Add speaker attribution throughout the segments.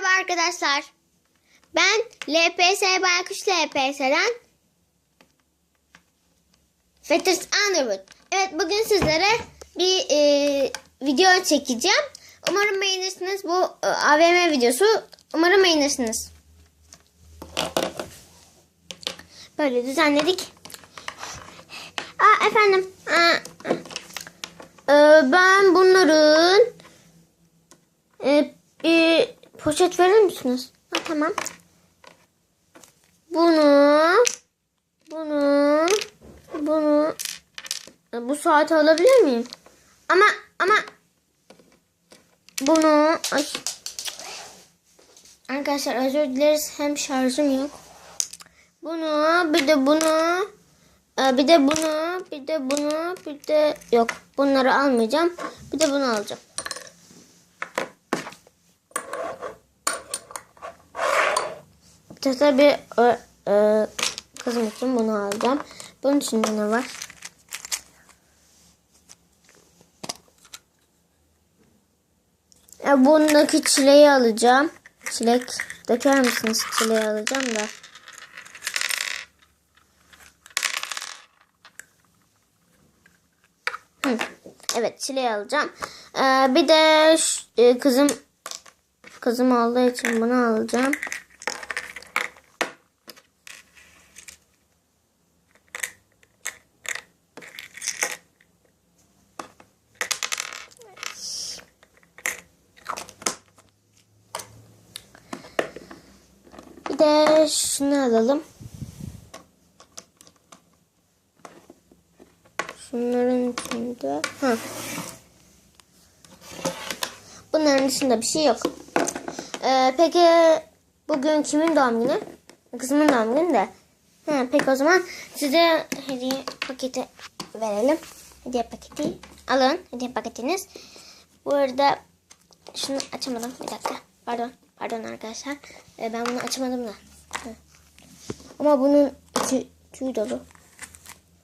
Speaker 1: Merhaba arkadaşlar. Ben LPS Baykuş LPS'den Fetters Underwood. Evet bugün sizlere bir e, video çekeceğim. Umarım beğenirsiniz bu e, AVM videosu. Umarım beğenirsiniz. Böyle düzenledik. Aa efendim. Aa, e, ben bunların e, bir poşet verir misiniz? Ha, tamam. Bunu, bunu, bunu, e, bu saati alabilir miyim? Ama, ama, bunu, ay. Arkadaşlar özür dileriz. Hem şarjım yok. Bunu, bir de bunu, e, bir de bunu, bir de bunu, bir de yok. Bunları almayacağım. Bir de bunu alacağım. Tabii e, e, kızım için bunu alacağım. Bunun içinde ne var? E, bundaki çileği alacağım. Çilek döker misiniz? Çileği alacağım da. Evet çileği alacağım. E, bir de şu- e, kızım kızım aldığı için bunu alacağım. De şunu alalım. Şunların içinde. Ha. Bunların dışında bir şey yok. Ee, peki bugün kimin doğum günü? Kızımın doğum günü de. Ha, peki o zaman size hediye paketi verelim. Hediye paketi. Alın hediye paketiniz. Bu arada şunu açamadım. Bir dakika. Pardon. Pardon arkadaşlar. Ee, ben bunu açamadım da. Ama bunun içi tüy dolu.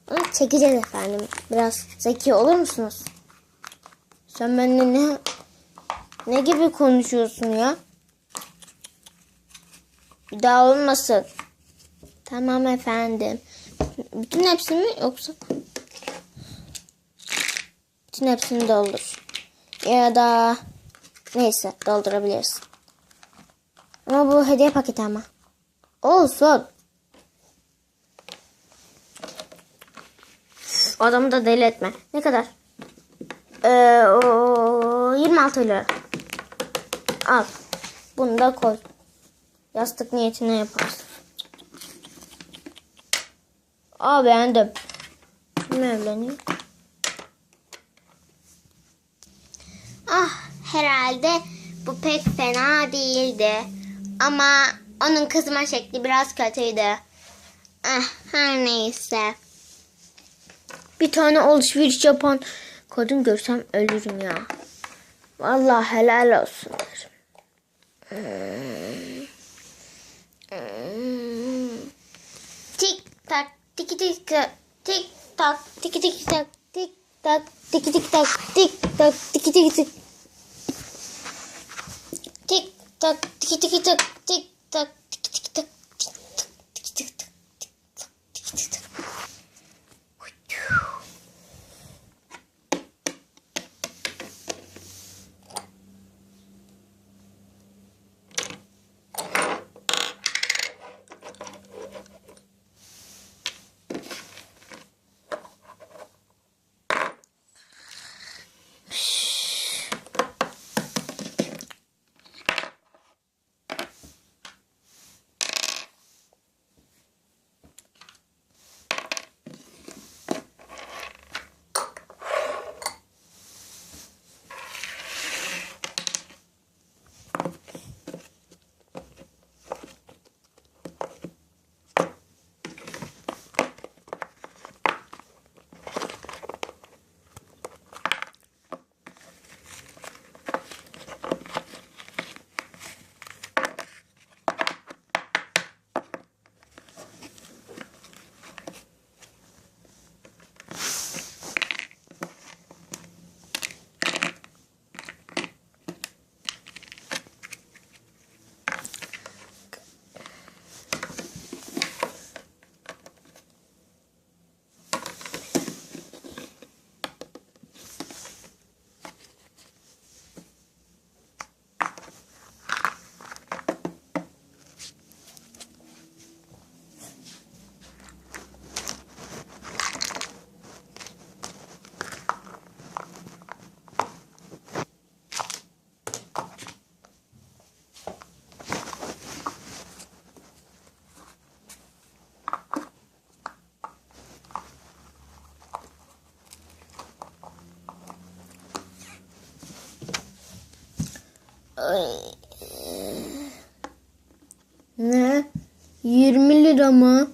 Speaker 1: Ama çekeceğiz efendim. Biraz zeki olur musunuz? Sen benimle ne ne gibi konuşuyorsun ya? Bir daha olmasın. Tamam efendim. Bütün hepsini mi yoksa? Bütün hepsini doldur. Ya da neyse doldurabilirsin. Ama bu hediye paketi ama. Olsun. Adamı da deli etme. Ne kadar? Ee, o, 26 lira. Al. Bunu da koy. Yastık niyetine yaparsın. Aa beğendim. Kim evleniyor? Ah herhalde bu pek fena değildi. Ama onun kızma şekli biraz kötüydü. Ah her neyse. Bir tane alışveriş yapan kadın görsem ölürüm ya. Vallahi helal olsun derim. Hmm. Tik tak tiki tik tak tik tak tiki tik tak tik tak tiki tik tak tik tak tiki tik tik tak tiki tiki tak tik tak Ne? 20 lira mı?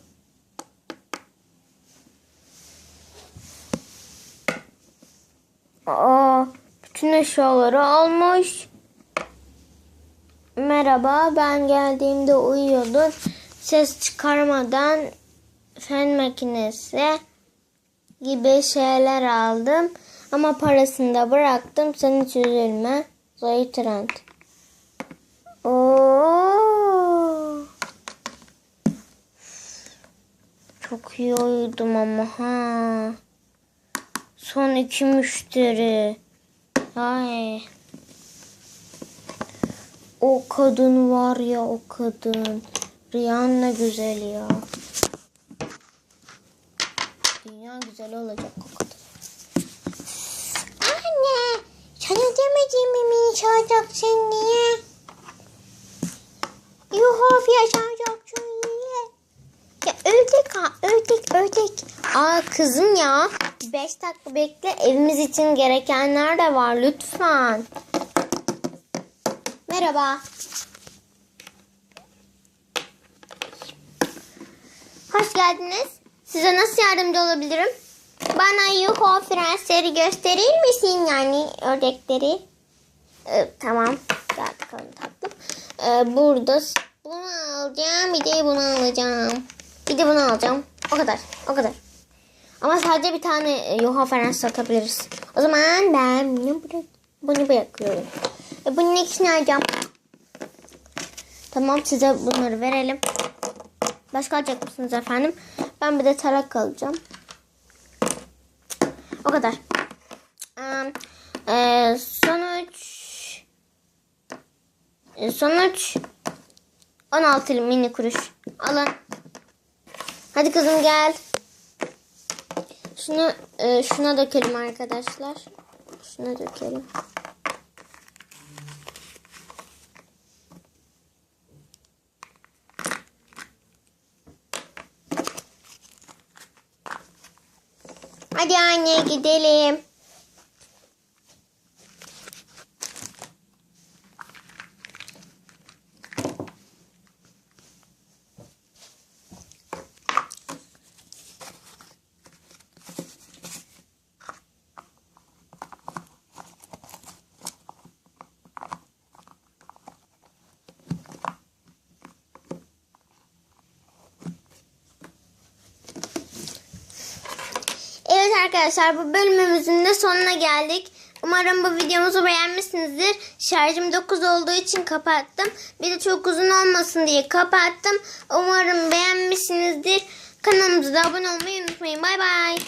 Speaker 1: Aa, bütün eşyaları almış. Merhaba, ben geldiğimde uyuyordun. Ses çıkarmadan fen makinesi gibi şeyler aldım. Ama parasını da bıraktım. Sen hiç üzülme. Zoe Trent. Çok iyi uyudum ama ha. Son iki müşteri. Ay. O kadın var ya o kadın. Rihanna güzel ya. Dünya güzel olacak o kadın. Anne, sana demedim mi beni çağıracaksın diye? Yuh ya çağıracaksın diye. Ya ördek ha, ördek, ördek. Aa kızım ya, beş dakika bekle. Evimiz için gerekenler de var lütfen. Merhaba. Hoş geldiniz. Size nasıl yardımcı olabilirim? Bana Yuho Frensleri gösterir misin yani ördekleri? Ee, tamam. Bakalım tatlım. Ee, burada bunu alacağım. Bir de bunu alacağım. Bir de bunu alacağım. O kadar. O kadar. Ama sadece bir tane e, Yuho Frens satabiliriz. O zaman ben bunu, bırak bunu bırakıyorum. E, bunun ikisini alacağım. Tamam size bunları verelim. Başka alacak mısınız efendim? Ben bir de tarak alacağım. O kadar. Ee, sonuç e, sonuç 16 mini kuruş. Alın. Hadi kızım gel. Şunu e, şuna dökelim arkadaşlar. Şuna dökelim. Hadi anne gidelim. Evet arkadaşlar bu bölümümüzün de sonuna geldik. Umarım bu videomuzu beğenmişsinizdir. Şarjım 9 olduğu için kapattım. Bir de çok uzun olmasın diye kapattım. Umarım beğenmişsinizdir. Kanalımıza da abone olmayı unutmayın. Bay bay.